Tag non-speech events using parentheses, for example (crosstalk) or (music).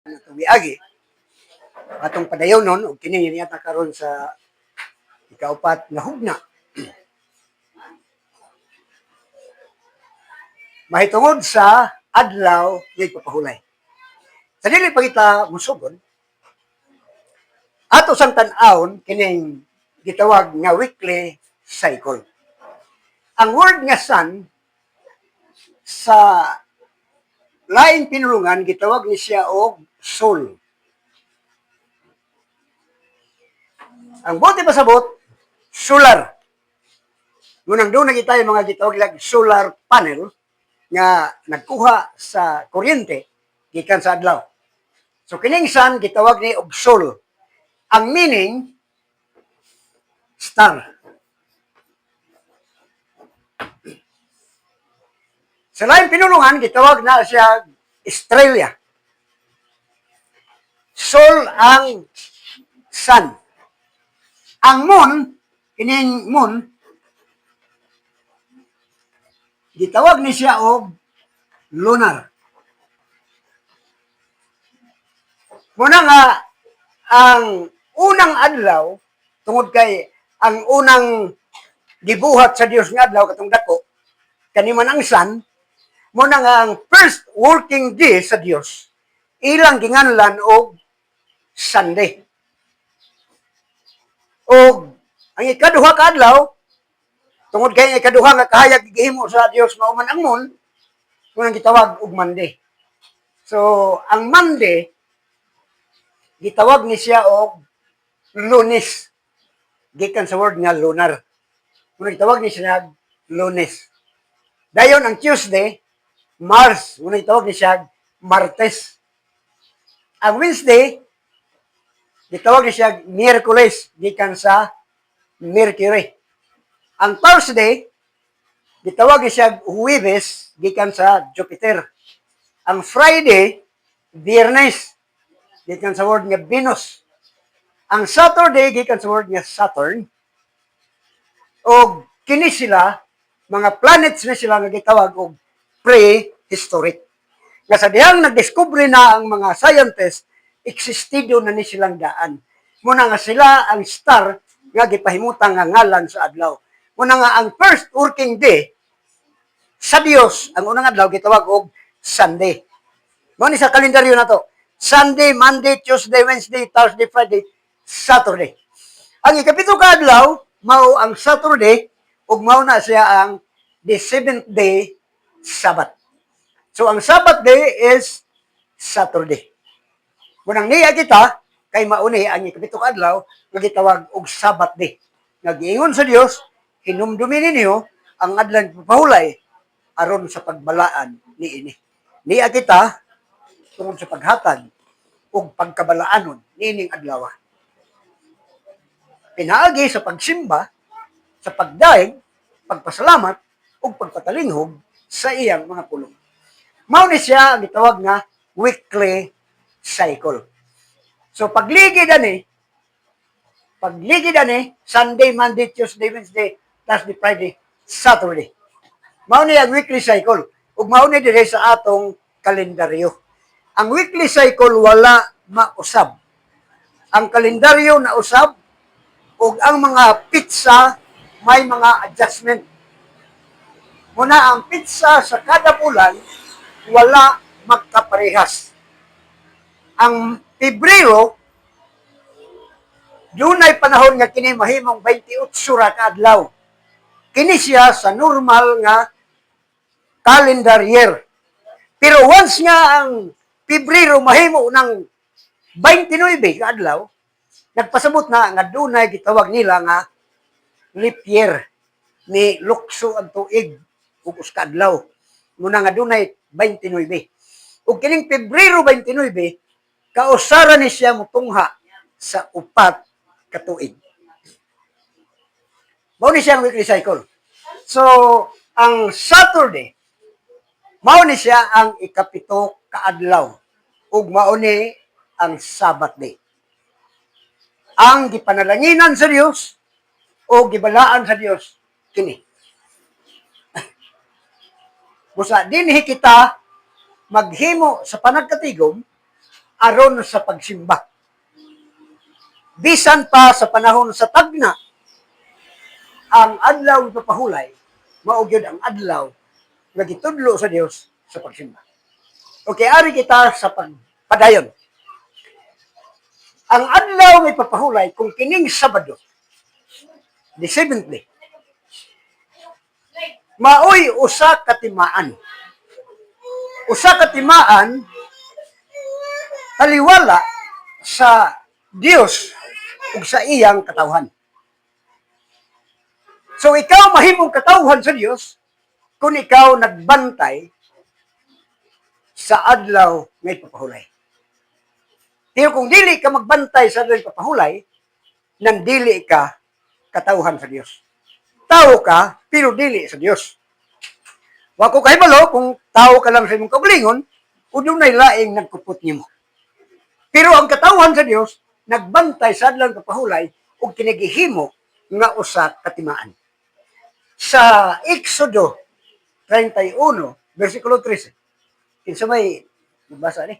atong miagi? Atong padayon nun ug kini niyata karon sa ikaupat nga hugna (clears throat) mahitungod sa adlaw nga ipapahulay sa dili pa kita musugod ato sang tan-awon kining gitawag nga weekly cycle. Ang word nga sun sa laing pinulungan gitawag ni siya og soul. Ang bote pasabot solar. Ngunang doon nagita yung mga gitawag lag solar panel nga nagkuha sa kuryente gikan sa adlaw. So kining sun gitawag ni og soul. Ang meaning star. Sa laing pinulungan, gitawag na siya Australia. Sol ang sun. Ang moon, kining moon, gitawag ni siya og lunar. Muna nga, ang unang adlaw, tungod kay ang unang gibuhat sa Dios nga adlaw katong dako, kani man ang sun, muna nga ang first working day sa Dios ilang ginganlan og Sunday. Og ang ikaduha ka adlaw tungod kay ang ikaduha nga kahayag gihimo sa Dios mao man ang mon kunang gitawag og Monday. So ang Monday gitawag ni siya og Lunes. Gikan sa word nga lunar. Kunang gitawag ni siya Lunes. Dayon ang Tuesday Mars, muna itawag ni siya Martes. Ang Wednesday, gitawag siya Miyerkules, gikan sa Mercury. Ang Thursday, gitawag siya Huwebes, gikan sa Jupiter. Ang Friday, Biyernes, gikan sa word nga Venus. Ang Saturday, gikan sa word nga Saturn. O kini sila, mga planets na sila nga gitawag og prehistoric. Nga sa dihang nagdiskubre na ang mga scientists, existido na ni silang daan. Muna nga sila ang star nga gipahimutang nga ngalan sa adlaw. Muna nga ang first working day sa Dios, ang unang adlaw gitawag og Sunday. Mo ni sa kalendaryo na to. Sunday, Monday, Tuesday, Wednesday, Thursday, Friday, Saturday. Ang ikapito ka adlaw, mao ang Saturday, ug mao na siya ang the seventh day Sabbath. So, ang Sabbath day is Saturday. Munang niya kita, kay mauni ang ikapitong adlaw, nga gitawag og Sabbath day. Nagiingon sa Dios, hinumdumi ninyo ang adlaw ng pahulay aron sa pagbalaan ni ini. Niya kita tungod sa paghatag ug pagkabalaanon niining adlaw. Pinaagi sa pagsimba, sa pagdaig, pagpasalamat ug pagpatalinghog sa iyang mga pulong. Mao ni siya ang gitawag nga weekly cycle. So pagligi ani, pagligi ani, Sunday, Monday, Tuesday, Wednesday, Thursday, Friday, Saturday. Mao ni ang weekly cycle. Ug mao ni dire sa atong kalendaryo. Ang weekly cycle wala mausab. Ang kalendaryo na usab ug ang mga pizza may mga adjustment Muna ang pizza sa kada bulan, wala magkaparehas. Ang Pebrero, dunay panahon nga kini mahimong 28 ra ka adlaw. Kini siya sa normal nga calendar year. Pero once nga ang Pebrero mahimo ng 29 ka adlaw, nagpasabot na nga dunay gitawag nila nga leap year ni lukso ang tuig ug uska adlaw. Muna nga dunay 29. Ug kining Pebrero 29, kausara ni siya mutungha sa upat ka tuig. Mao ni siya ang weekly cycle. So, ang Saturday, mao ni siya ang ikapito kaadlaw ug mao ni ang Sabbath day. Ang gipanalanginan sa Dios o gibalaan sa Dios kini (laughs) Busa dinhi kita maghimo sa panagkatigom aron sa pagsimba. Bisan pa sa panahon sa tagna, ang adlaw ng papahulay, maugyod ang adlaw nga gitudlo sa Dios sa pagsimba. Okay, ari kita sa pagpadayon. Ang adlaw may papahulay kung kining Sabado, the seventh day, maoy usa katimaan. Usa katimaan taliwala sa Dios ug sa iyang katawhan. So ikaw mahimong katawhan sa Dios kung ikaw nagbantay sa adlaw may papahulay. Pero kung dili ka magbantay sa adlaw papahulay, nang dili ka katawhan sa Dios. Tao ka, pero dili sa Dios. Wa ko kahibalo kung tao ka lang sa imong kaugalingon, o dunay laing nagkupot nimo. Pero ang katawhan sa Dios nagbantay sa adlaw ng papahulay ug kinagihimo nga usa katimaan. Sa Exodo 31 versikulo 13. Kinsa may magbasa ni?